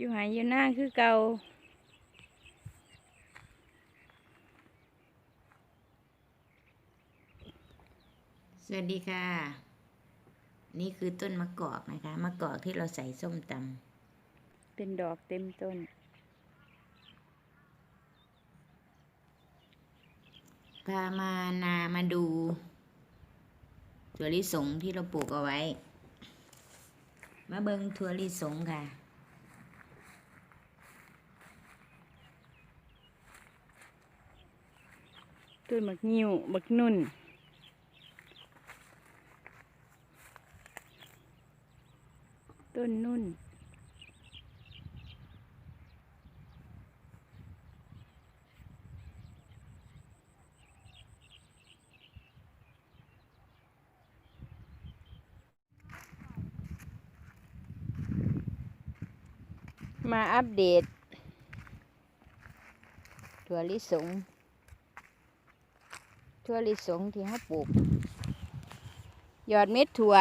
อยู่หายอยู่หน้าคือเก่าสวัสดีค่ะ นี่คือต้นมะกอกนะคะ มะกอกที่เราใส่ส้มตเป็นดอกเต็มต้นำพามานามาดูถั่วลิสงที่เราปลูกเอาไว้ มาเบิงถั่วลิสงค่ะ ต้นบักงิ้วบักนุ่น ต้นนุ่น มาอัปเดต ถั่วลิสง ถั่วลิสงที่เขาปลูก ยอดเม็ดถั่ว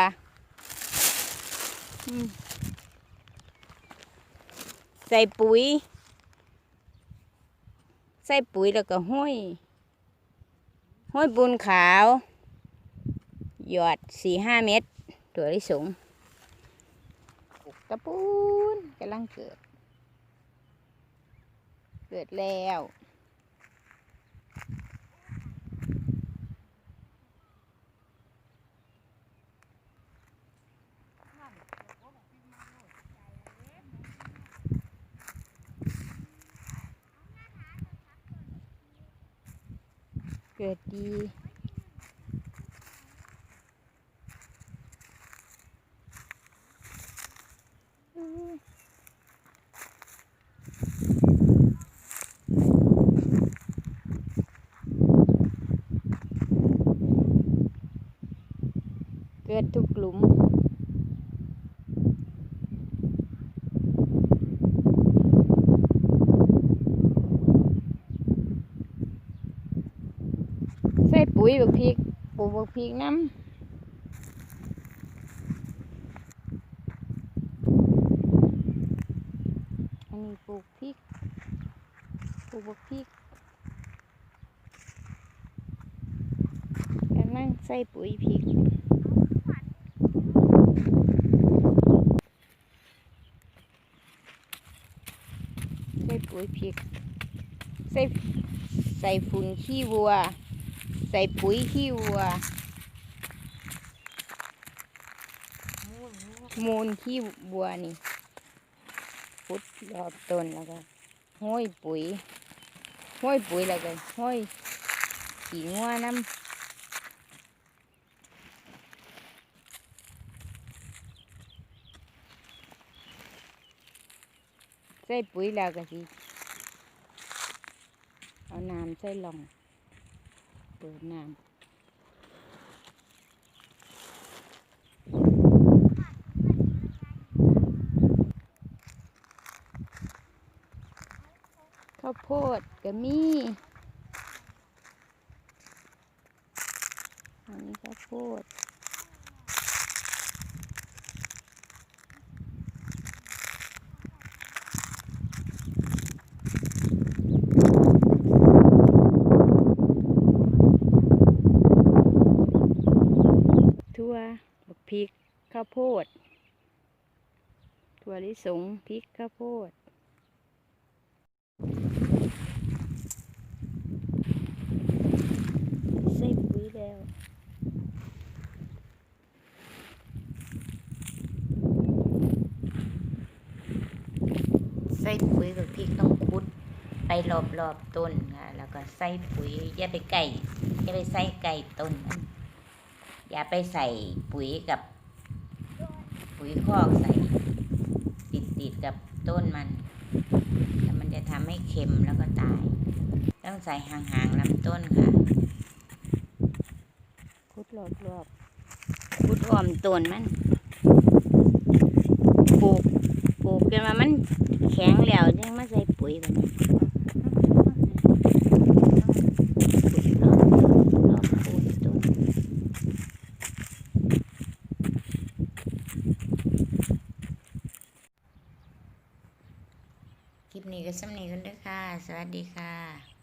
ใส่ปุ๋ย ใส่ปุ๋ยแล้วก็ห้อยห้อยปูนขาว หยอดสี่ห้าเม็ดถั่วลิสงปลูกตะปูนกำลังเกิด เกิดแล้ว เกิดดี เกิดทุกหลุม ยบักพริกปลูกบักพริกน้ำอันนี้ปลูกพริก ปลูกบักพริกกำลังใส่ปุ๋ยพริก ใส่ปุ๋ยพริก ใส่ใส่ฝุ่นขี้วัว ใส่ปุ๋ยขี้วัว มูลขี้วัวนี่พุดรอบต้นแล้วก็ห้อยปุ๋ยห้อยปุ๋ยแล้วก็ห้อยขี้งัวน้ำใส่ปุ๋ยแล้วก็สิเอาน้ำใส่ลง เปิดน้ำข้าวโพดก็มีอันนี้ข้าวโพดทั่วบัก พริกข้าวโพด ถั่วลิสงพริกข้าวโพดใส่ปุ๋ยแล้วใส่ปุ๋ยกับพริกต้องคุดไปรอบรอบๆต้นค่ะแล้วก็ใส่ปุ๋ยอย่าไปไก่อย่าไปใส่ไก่ต้นมัน อย่าไปใส่ปุ๋ยกับ ปุ๋ยคอกใส่ ติดติดๆกับต้นมันแล้วมันจะทำให้เค็มแล้วก็ตาย ต้องใส่ห่างๆลำต้นค่ะคุดรอบรอบๆคุดอ้อมต้นมันปลูกปลูกจนว่ามันแข็งแล้วยังมาใส่ปุ๋ยแบบนี้ คลิปนี้ก็สำนีกันด้วยค่ะ สวัสดีค่ะ